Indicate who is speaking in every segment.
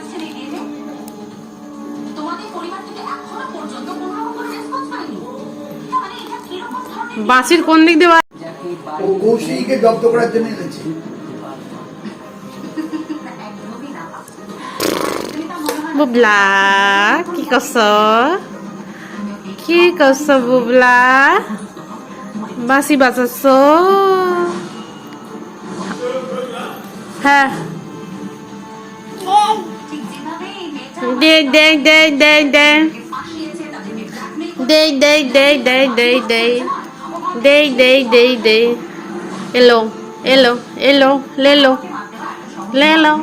Speaker 1: তারা আসছেন এই বিয়েতে তোমাদের পরিবার থেকে এখনও পর্যন্ত কোনো রকম কোনো রেসপন্স পাইনি। তার মানে এটা কীরকম ধরনের
Speaker 2: বাঁশির কোন দিক দিয়ে
Speaker 3: ও জব্দ করার জন্য এনেছে।
Speaker 2: বুবলা কি করছ? কি করছ বুবলা? বাঁশি বাজাচ্ছ? হ্যাঁ। Đen đen đen
Speaker 1: đen đen. Đen đen đen
Speaker 2: đen đen đen. Đen đen đen đen. Hello, hello, hello, hello. Lelo,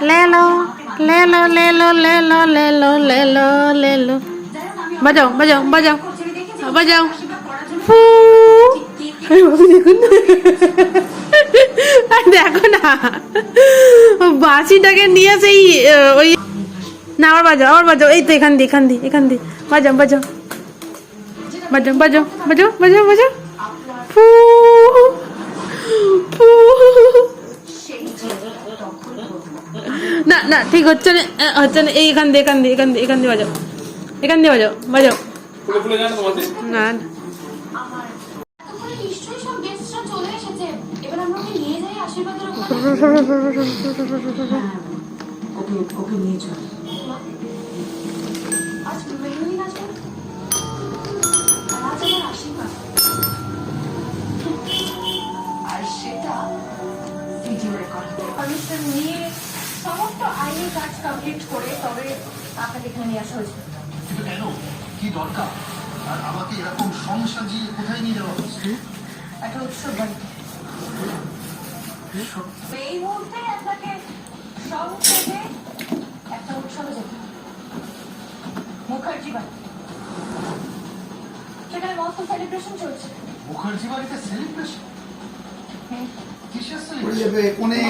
Speaker 2: lelo, lelo, lelo, lelo, lelo, lelo, lelo. Bắt đầu, bắt đầu, bắt đầu. Bắt đầu. Phu. Ai bảo nào cũng. দেখো না বাসিটাকে নিয়ে সেই ওই না আবার বাজাও আবার বাজাও। এই তো এখান দিয়ে এখান দিয়ে এখান দিয়ে। বাজাও বাজাও। বাজাও বাজাও বাজাও বাজাও বাজাও। ফু ফু। না না ঠিক হচ্ছে না হচ্ছে না। এই এখান দিয়ে এখান দিয়ে এখান দিয়ে এখান দিয়ে বাজাও। এখান দিয়ে বাজাও বাজাও। না না।
Speaker 1: এতক্ষণে নিশ্চয়ই সব গেস্টরা চলে এসেছে এবার আমরা ওকে নিয়ে যাই আশীর্বাদের ওখানে
Speaker 4: ওকে ওকে নিয়ে চল।
Speaker 1: পারমিশন নিয়ে সমস্ত আইনি কাজ কমপ্লিট করে তবে আপনাকে এখানে নিয়ে আসা হয়েছে।
Speaker 5: কিন্তু কেন? কি দরকার? আর আমাকে এরকম সংসাজিয়ে কোথায় নিয়ে যাওয়া হচ্ছে?
Speaker 1: একটা উৎসব বাড়িতে এই মুহূর্তে আপনাকে সব থেকে একটা উৎসবে যেতে মুখার্জি বাড়ি। সেখানে মস্ত সেলিব্রেশন চলছে।
Speaker 5: মুখার্জি বাড়িতে সেলিব্রেশন কিসের সেলিব্রেশন
Speaker 3: কোনে